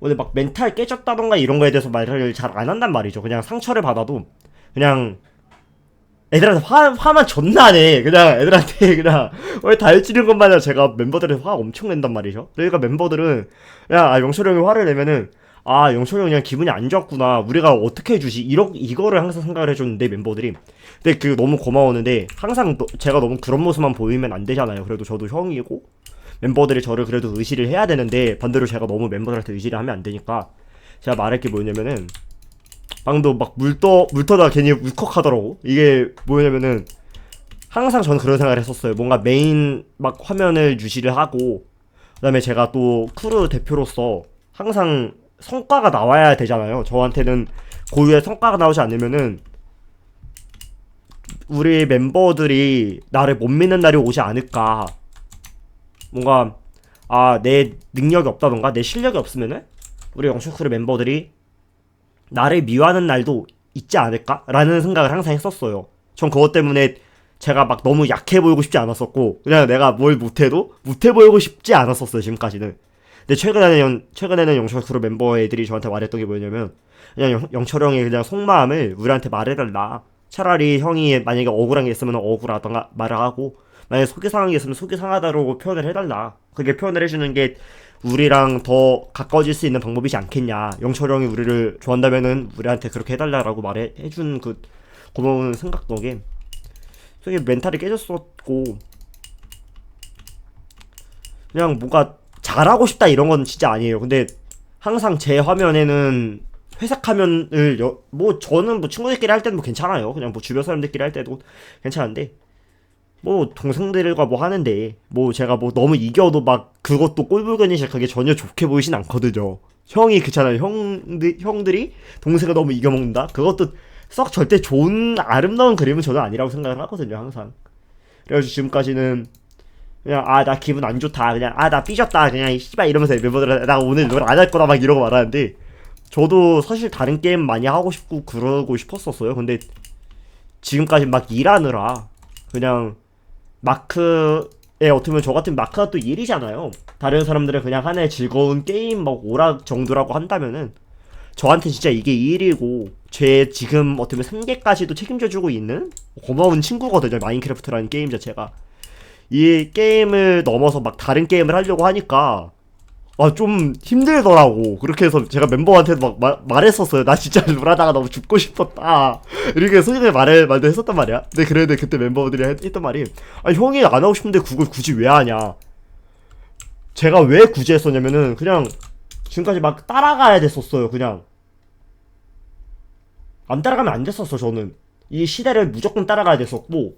오늘 막 멘탈 깨졌다던가 이런 거에 대해서 말을 잘 안 한단 말이죠. 그냥 상처를 받아도 그냥 애들한테 화, 화만 존나 내. 그냥 애들한테 그냥 왜 다해치는 것 마냥 제가 멤버들한테 화 엄청 낸단 말이죠. 그러니까 멤버들은 그냥 아, 영철 형이 화를 내면은 아 영철 형이 그냥 기분이 안 좋았구나. 우리가 어떻게 해주지? 이러, 이거를 항상 생각을 해줬는데 멤버들이 근데 그 너무 고마웠는데 항상 너- 제가 너무 그런 모습만 보이면 안 되잖아요. 그래도 저도 형이고 멤버들이 저를 그래도 의지를 해야 되는데 반대로 제가 너무 멤버들한테 의지를 하면 안 되니까 제가 말할 게 뭐냐면은 방도 막 물떠 물떠다 괜히 울컥하더라고. 이게 뭐냐면은 항상 저는 그런 생각을 했었어요. 뭔가 메인 막 화면을 유지를 하고 그다음에 제가 또 크루 대표로서 항상 성과가 나와야 되잖아요. 저한테는 고유의 성과가 나오지 않으면은 우리 멤버들이 나를 못 믿는 날이 오지 않을까 뭔가 아 내 능력이 없다던가 내 실력이 없으면은 우리 영쇼크루 멤버들이 나를 미워하는 날도 있지 않을까라는 생각을 항상 했었어요. 전 그것 때문에 제가 막 너무 약해 보이고 싶지 않았었고 그냥 내가 뭘 못해도 못해 보이고 싶지 않았었어요 지금까지는. 근데 최근에는 영, 최근에는 영철크루 멤버 애들이 저한테 말했던 게 뭐냐면 그냥 영, 영철 형이 그냥 속마음을 우리한테 말해달라. 차라리 형이 만약에 억울한 게 있으면 억울하던가 말을 하고 만약에 속이 상한 게 있으면 속이 상하다고 표현을 해달라. 그게 표현을 해주는 게 우리랑 더 가까워질 수 있는 방법이지 않겠냐. 영철 형이 우리를 좋아한다면은 우리한테 그렇게 해달라라고 말해 해준 그 고마운 생각 덕에 되게 멘탈이 깨졌었고 그냥 뭔가 잘하고 싶다 이런 건 진짜 아니에요. 근데 항상 제 화면에는 회색 화면을 여, 뭐 저는 뭐 친구들끼리 할 때는 뭐 괜찮아요. 그냥 뭐 주변 사람들끼리 할 때도 괜찮은데 뭐 동생들과 뭐 하는데 뭐 제가 뭐 너무 이겨도 막 그것도 꼴불견이 시작하게 전혀 좋게 보이진 않거든요. 형이 그렇잖아요. 형들 형들이 동생을 너무 이겨먹는다. 그것도 썩 절대 좋은 아름다운 그림은 저는 아니라고 생각을 하거든요. 항상. 그래가지고 지금까지는 그냥 아 나 기분 안 좋다. 그냥 아 나 삐졌다. 그냥 이 씨발 이러면서 멤버들 나 오늘 노래 안할 거다 막 이러고 말하는데 저도 사실 다른 게임 많이 하고 싶고 그러고 싶었었어요. 근데 지금까지 막 일하느라 그냥 마크에 어떻게 보면 저 같은 마크가 또 일이잖아요. 다른 사람들은 그냥 하나의 즐거운 게임 막 오락 정도라고 한다면은 저한테 진짜 이게 일이고 제 지금 어떻게 보면 생계까지도 책임져주고 있는 고마운 친구거든요. 마인크래프트라는 게임 자체가 이 게임을 넘어서 막 다른 게임을 하려고 하니까 아 좀 힘들더라고. 그렇게 해서 제가 멤버한테도 막 마- 말했었어요. 나 진짜 룰하다가 너무 죽고 싶었다. 이렇게 솔직히 말을 말도 했었단 말이야. 근데 그래도 그때 멤버들이 했, 했던 말이 아 형이 안 하고 싶은데 그걸 굳이 왜 하냐. 제가 왜 굳이 했었냐면은 그냥 지금까지 막 따라가야 됐었어요. 그냥 안 따라가면 안 됐었어. 저는 이 시대를 무조건 따라가야 됐었고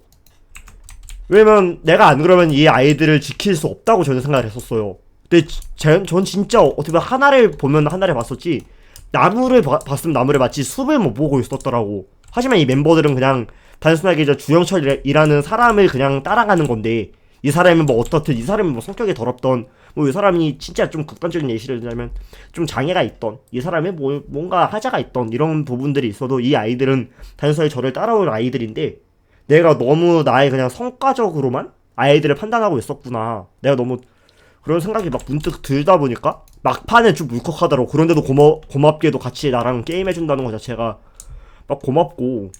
왜냐면 내가 안 그러면 이 아이들을 지킬 수 없다고 저는 생각을 했었어요. 근데 전 진짜 어떻게 보면 하나를 보면 하나를 봤었지 나무를 봐- 봤으면 나무를 봤지 숲을 못 보고 있었더라고. 하지만 이 멤버들은 그냥 단순하게 저 주영철이라는 사람을 그냥 따라가는 건데 이 사람이 뭐 어떻든 이 사람이 뭐 성격이 더럽던 뭐 이 사람이 진짜 좀 극단적인 예시를 들자면 좀 장애가 있던 이 사람이 뭐 뭔가 하자가 있던 이런 부분들이 있어도 이 아이들은 단순하게 저를 따라올 아이들인데 내가 너무 나의 그냥 성과적으로만 아이들을 판단하고 있었구나. 내가 너무 그런 생각이 막 문득 들다 보니까 막판에 좀 울컥하더라고. 그런데도 고마 고맙게도 같이 나랑 게임 해준다는 것 자체가 막 고맙고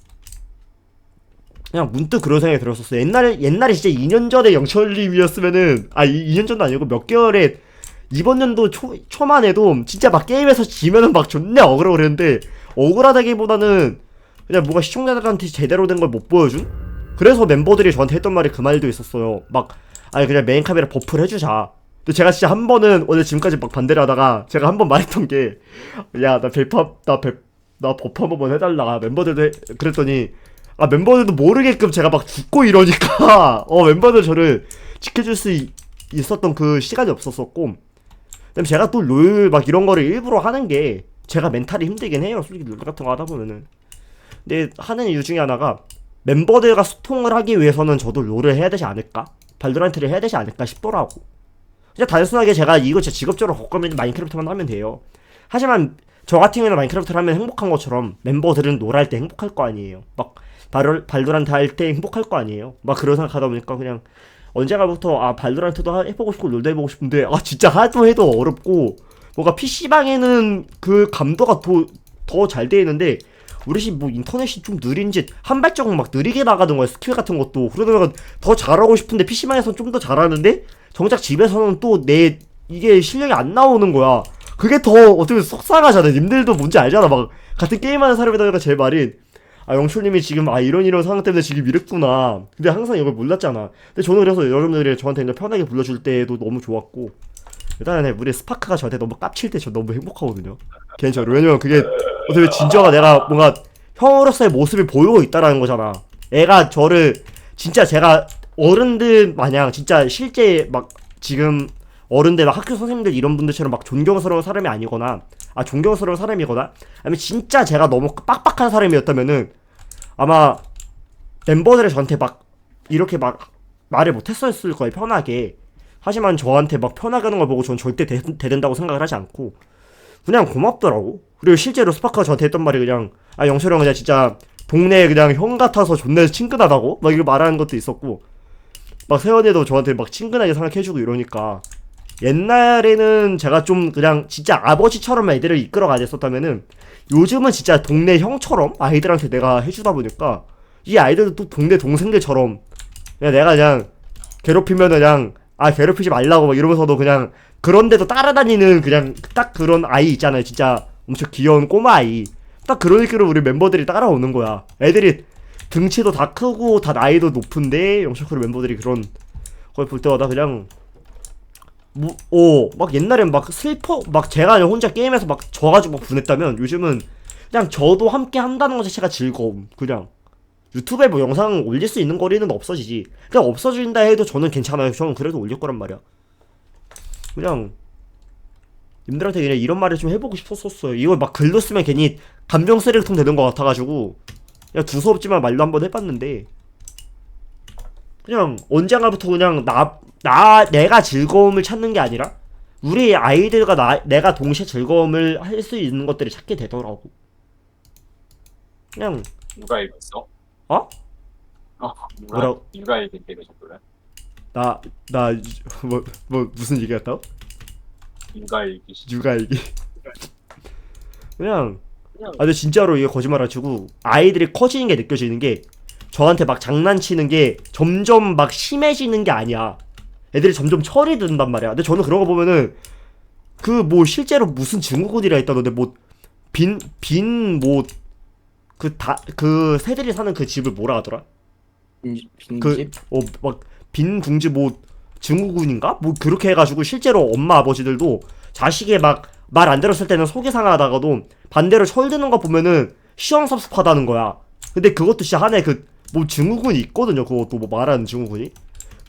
그냥 문득 그런 생각이 들었었어. 옛날에 옛날에 진짜 2년 전에 영철님이었으면은 아 2, 년 전도 아니고 몇 개월에 이번 연도 초 초만 해도 진짜 막 게임에서 지면은 막 존나 억울하고 그랬는데 억울하다기보다는 그냥 뭔가 시청자들한테 제대로 된 걸 못 보여준? 그래서 멤버들이 저한테 했던 말이 그 말도 있었어요. 막 아니 그냥 메인 카메라 버프를 해주자. 근데 제가 진짜 한 번은 원래 지금까지 막 반대를 하다가 제가 한 번 말했던 게 야 나 벨팝 나 벨 나 버프 한 번만 해달라. 멤버들도 해, 그랬더니 아 멤버들도 모르게끔 제가 막 죽고 이러니까 어 멤버들 저를 지켜줄 수 있, 있었던 그 시간이 없었었고. 그다음에 제가 또 롤 막 이런 거를 일부러 하는 게 제가 멘탈이 힘들긴 해요. 솔직히 롤 같은 거 하다 보면은. 근데 하는 이유 중에 하나가 멤버들과 소통을 하기 위해서는 저도 롤을 해야 되지 않을까? 발도란트를 해야 되지 않을까 싶더라고 그냥 단순하게 제가 이거 제 직업적으로 있는 마인크래프트만 하면 돼요. 하지만 저 같은 경우는 마인크래프트를 하면 행복한 것처럼 멤버들은 놀할 때 행복할 거 아니에요. 막 발, 발도란트 할 때 행복할 거 아니에요. 막 그런 생각하다 보니까 그냥 언젠가부터 아 발도란트도 하- 해보고 싶고 롤도 해보고 싶은데 아 진짜 하도 해도 어렵고 뭔가 PC방에는 그 감도가 더잘돼 있는데 우리 집뭐 인터넷이 좀 느린지 한 발자국 막 느리게 나가는 거야. 스킬 같은 것도. 그러다가 더 잘하고 싶은데 PC방에서는 좀 더 잘하는데 정작 집에서는 또 내 이게 실력이 안 나오는 거야. 그게 더 어떻게 보면 속상하잖아. 님들도 뭔지 알잖아. 막 같은 게임하는 사람이다가 제 말인 아 영철님이 지금 아 이런 이런 상황 때문에 지금 이랬구나. 근데 항상 이걸 몰랐잖아. 근데 저는 그래서 여러분들이 저한테 그냥 편하게 불러줄 때도 너무 좋았고. 일단은 우리 스파크가 저한테 너무 깝칠 때 저 너무 행복하거든요 개인적으로. 왜냐면 그게 보면 진저가 내가 뭔가 형으로서의 모습을 보이고 있다라는 거잖아. 애가 저를 진짜 제가 어른들 마냥 진짜 실제 막 지금 어른들 막 학교 선생님들 이런 분들처럼 막 존경스러운 사람이 아니거나 아 존경스러운 사람이거나 아니면 진짜 제가 너무 빡빡한 사람이었다면은 아마 멤버들이 저한테 막 이렇게 막 말을 못했었을 거예요 편하게. 하지만 저한테 막 편하게 하는 걸 보고 전 절대 대, 대된다고 생각을 하지 않고 그냥 고맙더라고. 그리고 실제로 스파크가 저한테 했던 말이 그냥 아 영철이 형 그냥 진짜 동네에 그냥 형 같아서 존나 친근하다고? 막 이렇게 말하는 것도 있었고 막 세연이도 저한테 막 친근하게 생각해주고 이러니까 옛날에는 제가 좀 그냥 진짜 아버지처럼 애들을 이끌어가야 됐었다면은 요즘은 진짜 동네 형처럼 아이들한테 내가 해주다 보니까 이 아이들도 또 동네 동생들처럼 그냥 내가 그냥 괴롭히면은 그냥 아 괴롭히지 말라고 막 이러면서도 그냥 그런데도 따라다니는 그냥 딱 그런 아이 있잖아요 진짜 엄청 귀여운 꼬마 아이 딱 그런 느낌으로 우리 멤버들이 따라오는 거야 애들이 등치도 다 크고 다 나이도 높은데 영셔크루 멤버들이 그런 걸 볼 때마다 그냥 뭐, 오, 막 옛날엔 막 슬퍼, 막 제가 혼자 게임에서 막 져가지고 막 분했다면 요즘은 그냥 저도 함께 한다는 것 자체가 즐거움. 그냥 유튜브에 뭐 영상 올릴 수 있는 거리는 없어지지. 그냥 없어진다 해도 저는 괜찮아요. 저는 그래도 올릴 거란 말이야. 그냥 님들한테 그냥 이런 말을 좀 해보고 싶었었어요. 이걸 막 글로 쓰면 괜히 감정 쓰레기통 되는 것 같아가지고 그냥 두서없지만 말로 한번 해봤는데 그냥 언젠가부터 그냥 나, 나, 내가 즐거움을 찾는 게 아니라 우리 아이들과 나, 내가 동시에 즐거움을 할 수 있는 것들을 찾게 되더라고. 그냥, 누가 읽었어? 어? 어, 누가, 뭐라고? 누가 읽은 게 정도래? 나, 나, 뭐, 뭐, 무슨 얘기였다? 누가 읽기 누가 이게. 그냥, 아, 근데 진짜로 이게 거짓말 안 치고, 아이들이 커지는 게 느껴지는 게, 저한테 막 장난치는 게 점점 막 심해지는 게 아니야. 애들이 점점 철이 든단 말이야. 근데 저는 그런 거 보면은 그 뭐 실제로 무슨 증후군이라 했다던데 뭐 빈 빈 뭐 그 다 그 새들이 사는 그 집을 뭐라 하더라? 빈- 빈집? 그 어 막 빈 둥지 뭐 증후군인가? 뭐 그렇게 해가지고 실제로 엄마 아버지들도 자식의 막 말 안 들었을 때는 속이 상하다가도 반대로 철드는 거 보면은 시험섭섭하다는 거야. 근데 그것도 진짜 하나의 그뭐 증후군이 있거든요. 그것도 뭐 말하는 증후군이.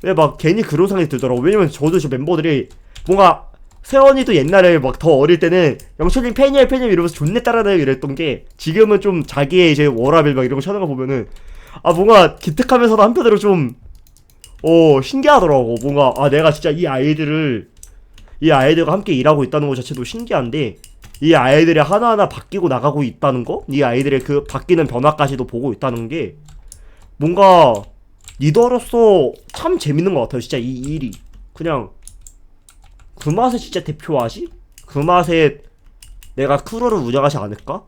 근데 막 괜히 그런 생각이 들더라고. 왜냐면 저도 저 멤버들이 뭔가 세원이도 옛날에 막 더 어릴 때는 영철님 팬이에요 팬이에요 이러면서 존내 따라다니고 이랬던 게 지금은 좀 자기의 이제 워라벨 막 이런 거 찾는 거 보면은 아 뭔가 기특하면서도 한편으로 좀 어 신기하더라고 뭔가 아 내가 진짜 이 아이들을 이 아이들과 함께 일하고 있다는 것 자체도 신기한데 이 아이들이 하나하나 바뀌고 나가고 있다는 거, 이 아이들의 그 바뀌는 변화까지도 보고 있다는 게 뭔가 리더로서 참 재밌는 것 같아요. 진짜 이 일이 그냥 그 맛에 진짜 대표하지? 그 맛에 내가 크루를 운영하지 않을까?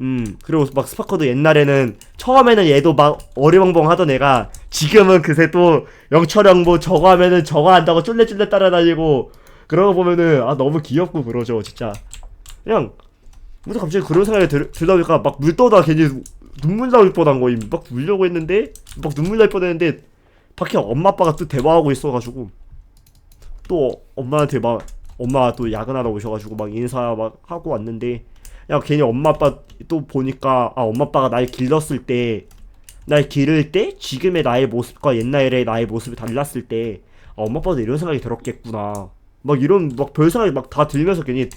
음 그리고 막 스파커도 옛날에는 처음에는 얘도 막 어리벙벙 하던 애가 지금은 그새 또 영철형 뭐 저거 하면은 저거 한다고 쫄래쫄래 따라다니고 거 보면은 아 너무 귀엽고 그러죠 진짜. 그냥 무슨 갑자기 그런 생각이 들, 들다 보니까 막 물 떠다 괜히 눈물 나올 뻔한 거임. 막 울려고 했는데 막 눈물 날 뻔했는데 밖에 엄마 아빠가 또 대화하고 있어가지고 또 엄마한테 막 엄마 또 야근하러 오셔가지고 막 인사 막 하고 왔는데 야 괜히 엄마 아빠 또 보니까 아 엄마 아빠가 날 길렀을 때 날 기를 때 지금의 나의 모습과 옛날의 나의 모습이 달랐을 때 아, 엄마 아빠도 이런 생각이 들었겠구나. 막 이런 막 별 생각이 막 다 들면서 괜히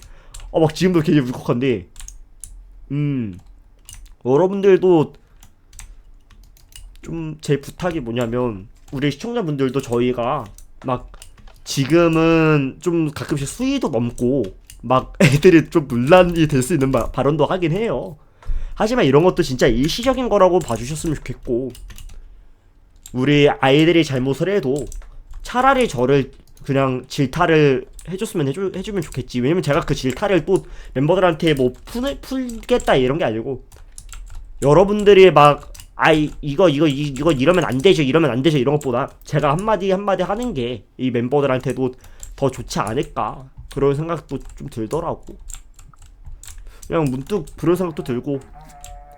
아 막 지금도 괜히 울컥한데. 음. 여러분들도 좀 제 부탁이 뭐냐면 우리 시청자분들도 저희가 막 지금은 좀 가끔씩 수위도 넘고 막 애들이 좀 논란이 될 수 있는 바, 발언도 하긴 해요. 하지만 이런 것도 진짜 일시적인 거라고 봐주셨으면 좋겠고 우리 아이들이 잘못을 해도 차라리 저를 그냥 질타를 해줬으면 해주, 해주면 좋겠지. 왜냐면 제가 그 질타를 또 멤버들한테 뭐 풀, 풀겠다 이런 게 아니고 여러분들이 막 아이 이거 이거 이- 이거 이러면 안 되죠 이러면 안 되죠 이런 것보다 제가 한마디 한마디 하는 게 이 멤버들한테도 더 좋지 않을까 그런 생각도 좀 들더라고 그냥 문득 그런 생각도 들고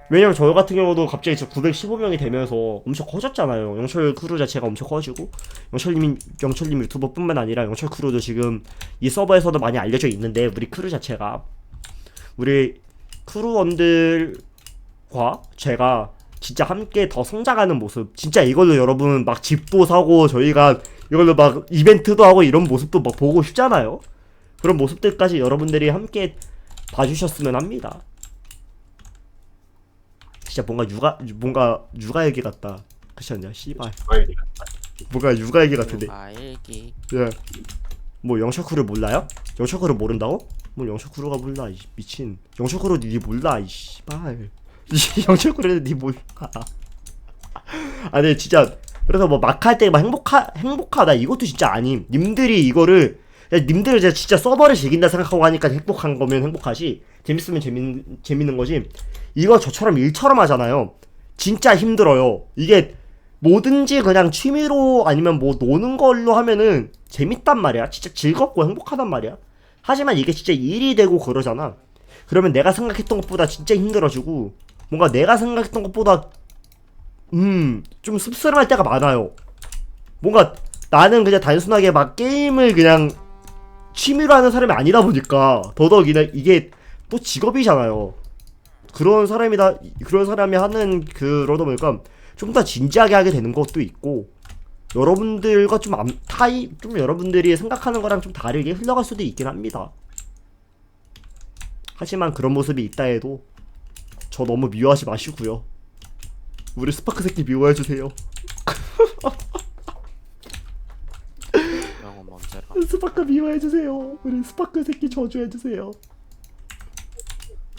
왜냐면 저 같은 경우도 갑자기 저 915명이 되면서 엄청 커졌잖아요. 영철 크루 자체가 엄청 커지고 영철님 영철님 유튜버뿐만 아니라 영철 크루도 지금 이 서버에서도 많이 알려져 있는데 우리 크루 자체가. 우리 크루원들과 제가 진짜 함께 더 성장하는 모습 진짜 이걸로 여러분 막 집도 사고 저희가 이걸로 막 이벤트도 하고 이런 모습도 막 보고 싶잖아요. 그런 모습들까지 여러분들이 함께 봐주셨으면 합니다 진짜 뭔가 육아 뭔가 육아 얘기 같다. 그렇지 않냐? 씨발. 뭔가 육아 얘기 같은데. 알기. 예. 뭐 영철크루 몰라요? 영철크루 모른다고? 뭐 영철크루가 몰라 이 미친. 영철크루 니 몰라 이 씨발. 이 영철크루는 니 몰라. 아니 진짜 그래서 뭐막할때 막 행복하 행복하다 이것도 진짜 아님. 님들이 이거를 야, 님들 이제 진짜 서버를 즐긴다 생각하고 하니까 행복한 거면 행복하지 재밌으면 재밌 재밌는 거지 이거 저처럼 일처럼 하잖아요 진짜 힘들어요 이게 뭐든지 그냥 취미로 아니면 뭐 노는 걸로 하면은 재밌단 말이야. 진짜 즐겁고 행복하단 말이야. 하지만 이게 진짜 일이 되고 그러잖아. 그러면 내가 생각했던 것보다 진짜 힘들어지고 뭔가 내가 생각했던 것보다 음, 좀 씁쓸할 때가 많아요. 뭔가 나는 그냥 단순하게 막 게임을 그냥 취미로 하는 사람이 아니다 보니까 더더욱이나 이게 또 직업이잖아요. 그런 사람이다 그런 사람이 하는 그러다 보니까 좀 더 진지하게 하게 되는 것도 있고 여러분들과 좀 암, 타이 좀 여러분들이 생각하는 거랑 좀 다르게 흘러갈 수도 있긴 합니다. 하지만 그런 모습이 있다 해도 저 너무 미워하지 마시고요. 우리 스파크 새끼 미워해 주세요. 이런 건 먼저라 스파크 미워해 주세요. 우리 스파크 새끼 저주해 주세요.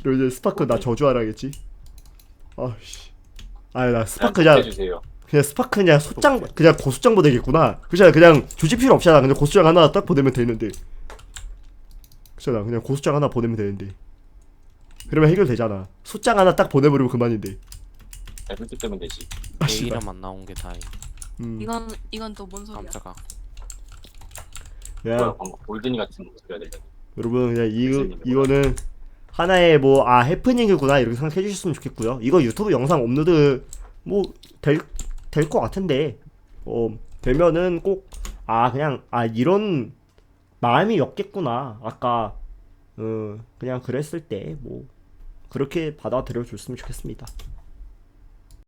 그리고 이제 스파크 나 저주하라겠지. 아씨. 아나 스파크 그냥 해주세요 그냥 스파크 그냥 소장 그냥 고수장 보내겠구나. 그냥 그냥 조직 필요 없잖아. 그냥 고수장 하나 딱 보내면 되는데. 그잖아. 그냥 고수장 하나 보내면 되는데. 그러면 해결되잖아. 소장 하나 딱 보내버리면 그만인데. 잘못 뜨면 되지 아내 씨발. 이름 안 나온 게 다행 음. 이건 이건 또 뭔 소리야? 깜짝아 그냥 방금 골든이 같은 목소리가 들려 여러분 그냥 이 이거는 하나의 뭐 아 해프닝이구나 이렇게 생각해 주셨으면 좋겠고요. 이거 유튜브 영상 업로드 뭐 될 될 것 같은데 어 되면은 꼭 아 그냥 아 이런 마음이었겠구나 아까 어 그냥 그랬을 때 뭐 그렇게 받아들여 줬으면 좋겠습니다.